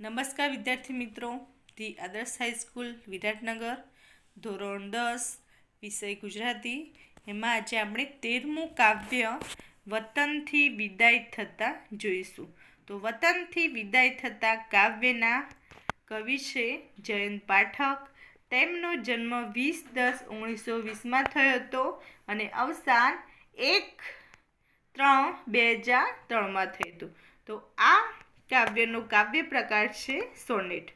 નમસ્કાર વિદ્યાર્થી મિત્રો. ધી આદર્શ હાઈસ્કૂલ વિરાટનગર. ધોરણ દસ, વિષય ગુજરાતી. એમાં આજે આપણે તેરમું કાવ્ય, વતનથી વિદાય થતાં જોઈશું. તો વતનથી વિદાય થતાં કાવ્યના કવિ છે જયંત પાઠક. તેમનો જન્મ વીસ દસ ઓગણીસો વીસમાં થયો હતો અને અવસાન એક ત્રણ બે હજાર ત્રણમાં થયું હતું. તો આ કાવ્યનો કાવ્ય પ્રકાર છે સોનેટ.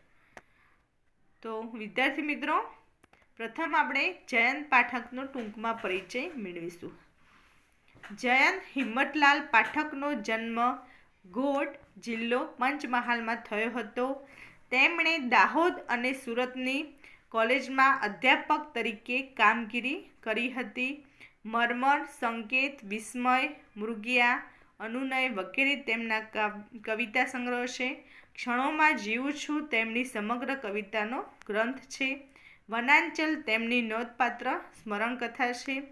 તો વિદ્યાર્થી મિત્રો, પ્રથમ આપણે જયંત પાઠકનો ટૂંકમાં પરિચય મેળવીશું. જયંત હિંમતલાલ પાઠકનો જન્મ ગોટ જિલ્લો પંચમહાલમાં થયો હતો. તેમણે દાહોદ અને સુરતની કોલેજમાં અધ્યાપક તરીકે કામગીરી કરી હતી. મર્મર, સંકેત, વિસ્મય, મૃગિયા અનુનય વગેરે તેમના કાવ- કવિતા સંગ્રહ છે ક્ષણોમાં જીવું છું તેમની સમગ્ર કવિતાનો ગ્રંથ છે. વનાંચલ તેમની નોંધપાત્ર સ્મરણકથા છે.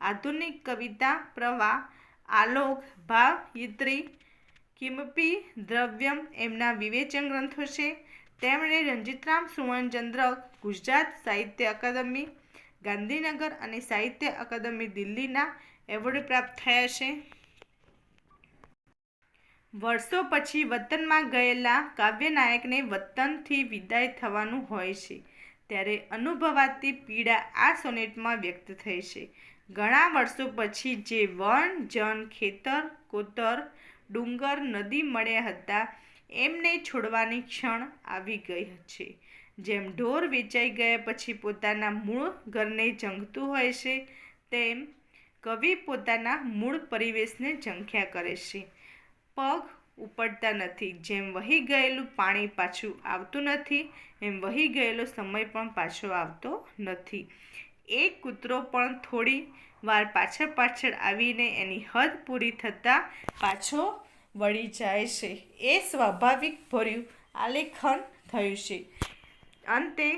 આધુનિક કવિતા પ્રવાહ, આલોક ભાવયિત્રી કિમપી દ્રવ્યમ એમના વિવેચન ગ્રંથો છે. તેમણે રંજીતરામ સુવર્ણચંદ્રક, ગુજરાત સાહિત્ય અકાદમી, ગાંધીનગર અને સાહિત્ય અકાદમી દિલ્હીના એવોર્ડ પ્રાપ્ત થયા છે. વર્ષો પછી વતનમાં ગયેલા કાવ્યનાયકને વતનથી વિદાય થવાનું હોય છે. ત્યારે અનુભવાતી પીડા આ સોનેટમાં વ્યક્ત થઈ છે. ઘણા વર્ષો પછી જે વન, જન, ખેતર, કોતર, ડુંગર, નદી મળ્યા હતા, એમને છોડવાની ક્ષણ આવી ગઈ છે. જેમ ઢોર વેચાઈ ગયા પછી પોતાના મૂળ ઘરને જંગતું હોય છે, તેમ કવિ પોતાના મૂળ પરિવેશને ઝંખ્યા કરે છે. પગ ઉપડતા નથી. જેમ વહી ગયેલું પાણી પાછું આવતું નથી, એમ વહી ગયેલો સમય પણ પાછો આવતો નથી. એક કૂતરો પણ થોડી વાર પાછળ પાછળ આવીને એની હદ પૂરી થતાં પાછો વળી જાય છે. એ સ્વાભાવિક ભર્યું આલેખન થયું છે. અંતે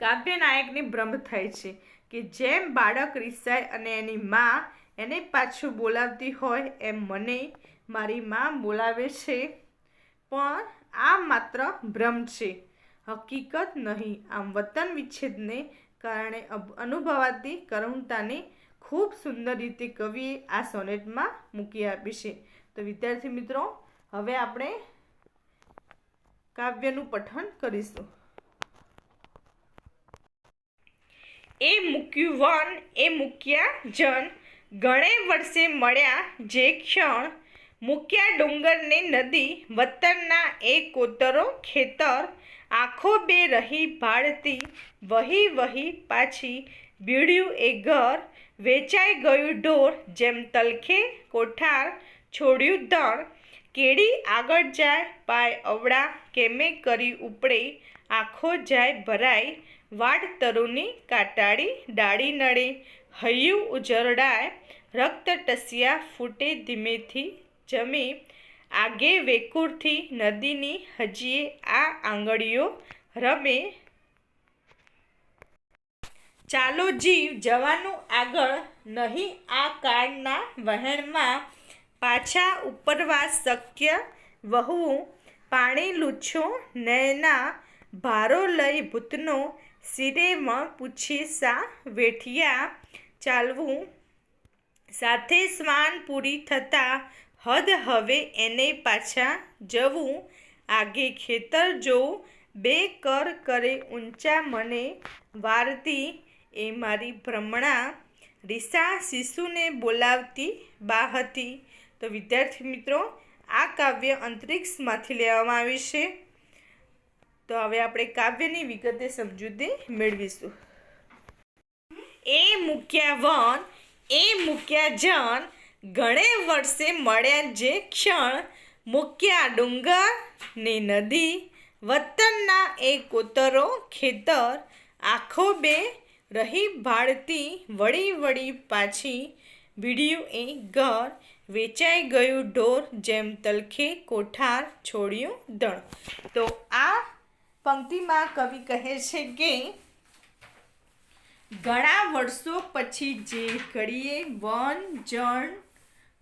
કાવ્ય નાયકને ભ્રમ થાય છે કે જેમ બાળક રિસાય અને એની મા એને પાછું બોલાવતી હોય એમ મને મારી મા બોલાવે છે, પણ આ માત્ર ભ્રમ છે. હકીકત નહીં, આમ વતન વિચ્છેદને કારણે અનુભવાતી કરુણતાને ખૂબ સુંદર રીતે કવિએ આ સોનેટમાં મૂકી આપી છે. તો વિદ્યાર્થી મિત્રો, હવે આપણે કાવ્યનું પઠન કરીશું. એ મૂક્યું વન, એ મૂક્યા જન ઘણે વર્ષે મળ્યા જે ક્ષણ મૂક્યા ડુંગરને નદી વતનના એ કોતરો ખેતર. આખો બે રહી ભાળતી વહી વહી પાછી બીડ્યું એ ઘર. વેચાઈ ગયું ઢોર જેમ તલખે કોઠાર, છોડ્યું ધણ. કેડી આગળ જાય, પાય અવળા કેમે કરી ઉપડે. આખો જાય ભરાય, વાડ તરુની કાટાળી ડાળી નડે. હૈયું ઉજરડાય, રક્ત ટસિયા ફૂટે ધીમેથી. જમી આગે વેકુળથી નદીની હજીએ આ આંગળીઓ રમે. ચાલો જીવ જવાનું આગળ નહીં આ કાળના વહેણમાં પાછા ઉપરવા શક્ય વહવું પાણી લૂછો, નયના ભારો લઈ ભૂતનો સિરેમાં પૂછી સા વેઠિયા ચાલવું. સાથે સ્વાન પૂરી થતાં હદ હવે એને પાછા જવું. આગે ખેતર જોઉં બે કર કરે ઊંચા મને વારતી. એ મારી ભ્રમણા રિસા શિશુને બોલાવતી બા હતી. તો વિદ્યાર્થી મિત્રો, આ કાવ્ય અંતરિક્ષમાંથી લેવામાં આવ્યું છે. તો હવે આપણે કાવ્યની વિગતે સમજૂતી મેળવીશું. એ મૂક્યા વન, એ મૂક્યા જન ઘણે વર્ષે મળ્યા જે ક્ષણ મૂક્યા ડુંગર ને નદી, વતનના એ કોતરો ખેતર, આખો બે રહી ભાળતી વળી વળી પાછી ભીડ્યું એ ઘર વેચાઈ ગયું ઢોર જેમ તલખે કોઠાર છોડ્યું દણ. તો આ પંક્તિમાં કવિ કહે છે કે, ઘણા વર્ષો પછી જે ઘડીએ વન, જણ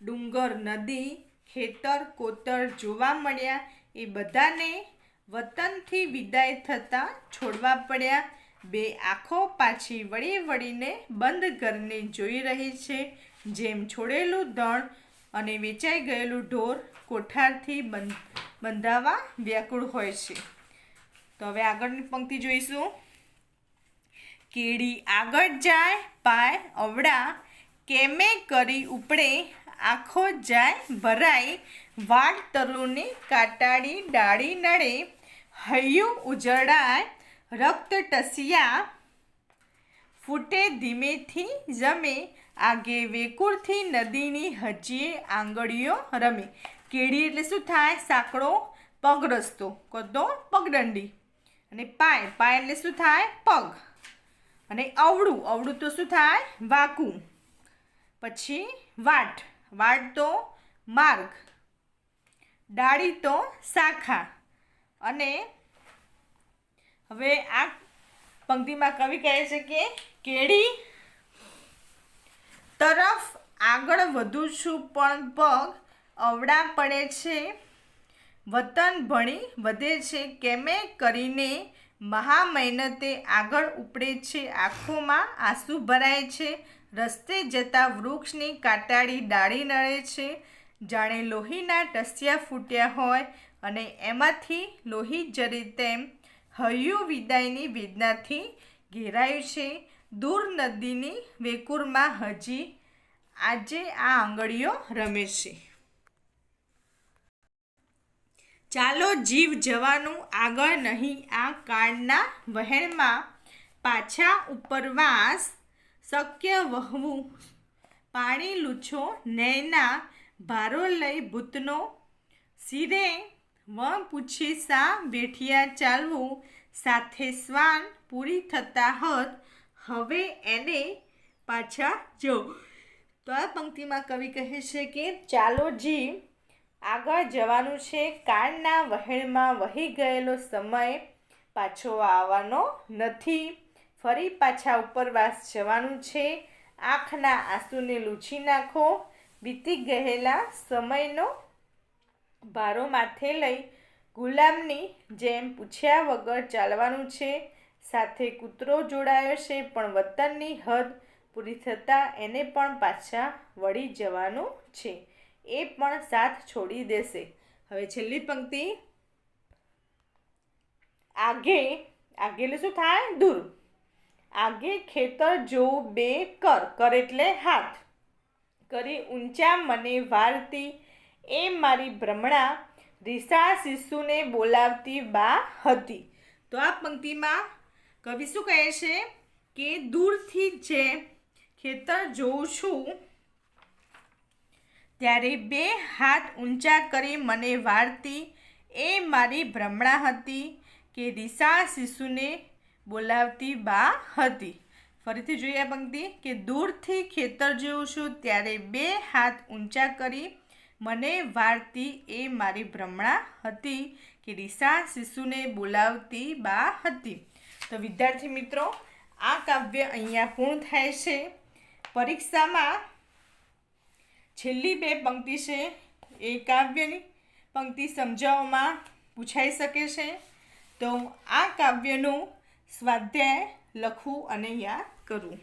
ડુંગર, નદી, ખેતર, કોતર જોવા મળ્યા. એ બધાને વતનથી વિદાય થતાં છોડવા પડ્યા. બે આંખો પાછી વળી વળીને બંધ ઘરને જોઈ રહી છે. જેમ છોડેલું ધણ અને વેચાઈ ગયેલું ઢોર કોઠારથી બંધ, બંધાવા વ્યાકુળ હોય છે. તો હવે આગળની પંક્તિ જોઈશું. કેડી આગળ જાય, પાય અવડા કેમે કરી ઉપડે આખો જાય ભરાય વાટ તરુને કાટાડી, ડાળી નડે, હૈયું ઉજળાય, રક્ત ટસિયા ફૂટે ધીમેથી જમે, આગે વેકુરથી નદીની હજીએ આંગળીઓ રમે. કેડી એટલે શું થાય? સાંકડો પગ રસ્તો કદો પગદંડી. અને પાય પાય એટલે શું થાય? પગ. અને અવળું અવળું તો શું થાય? વાકું. પછી વાટ. વાટ તો માર્ગ. ડાળી તો શાખા. અને હવે આ પંક્તિમાં કવિ કહે છે કે કેડી તરફ આગળ વધું છું, પણ પગ અવડા પડે છે. વતન ભણી વધે છે. કેમે કરીને મહા મહેનતે આગળ ઉપડે છે. આંખોમાં આંસુ ભરાય છે. રસ્તે જતા વૃક્ષની કાટાળી ડાળી નડે છે. જાણે લોહીના ટસિયા ફૂટ્યા હોય અને એમાંથી લોહી જરે તેમ હૈયું વિદાયની વેદનાથી ઘેરાયું છે. દૂર નદીની વેકુરમાં હજી આજે આ આંગળીઓ રમે છે. ચાલો જીવ જવાનું આગળ નહીં. આ કાળના વહેણમાં પાછા ઉપરવાસ શક્ય વહવું. પાણી લૂછો નૈના ભારો લઈ ભૂતનો. સિરે વ પૂછી સા બેઠિયા ચાલવું? સાથે શ્વાન પૂરી થતા હત. હવે એને પાછા જો. તો આ પંક્તિમાં કવિ કહે છે કે, ચાલો જી, આગળ જવાનું છે. કાળના વહેણમાં વહી ગયેલો સમય પાછો આવવાનો નથી. ફરી પાછા ઉપરવાસ જવાનું છે. આંખના આંસુને લૂછી નાખો. વીતી ગયેલા સમયનો ભારો માથે લઈ ગુલામની જેમ પૂછ્યા વગર ચાલવાનું છે. સાથે કૂતરો જોડાયો છે, પણ વતનની હદ પૂરી થતાં એને પણ પાછા વળી જવાનું છે. એ પણ સાથ છોડી દેશે. હવે છેલ્લી પંક્તિ. આગે આગે એટલે શું થાય? દૂર આગે ખેતર જોઉં બે કર કર એટલે હાથ. કરી ઊંચા મને વારતી એ મારી ભ્રમણા રિસા શિશુને બોલાવતી બા હતી. તો આ પંક્તિમાં કવિ શું કહે છે કે, દૂરથી જે ખેતર જોઉં છું, ત્યારે બે હાથ ઊંચા કરી મને વારતી એ મારી ભ્રમણા હતી કે રિસા શિશુને બોલાવતી બા હતી. ફરીથી જોઈએ આ પંક્તિ, કે દૂરથી ખેતર જોઉં છું ત્યારે બે હાથ ઊંચા કરી મને વાર્તી એ મારી ભ્રમણા હતી, કે રિસા શિશુને બોલાવતી બા હતી. તો વિદ્યાર્થી મિત્રો, આ કાવ્ય અહીંયા પૂર્ણ થાય છે. પરીક્ષામાં છેલ્લી બે પંક્તિ છે. એ કાવ્યની પંક્તિ સમજાવવામાં પૂછાઈ શકે છે. તો આ કાવ્યનું સ્વાધ્યાય લખવું અને યાદ કરવું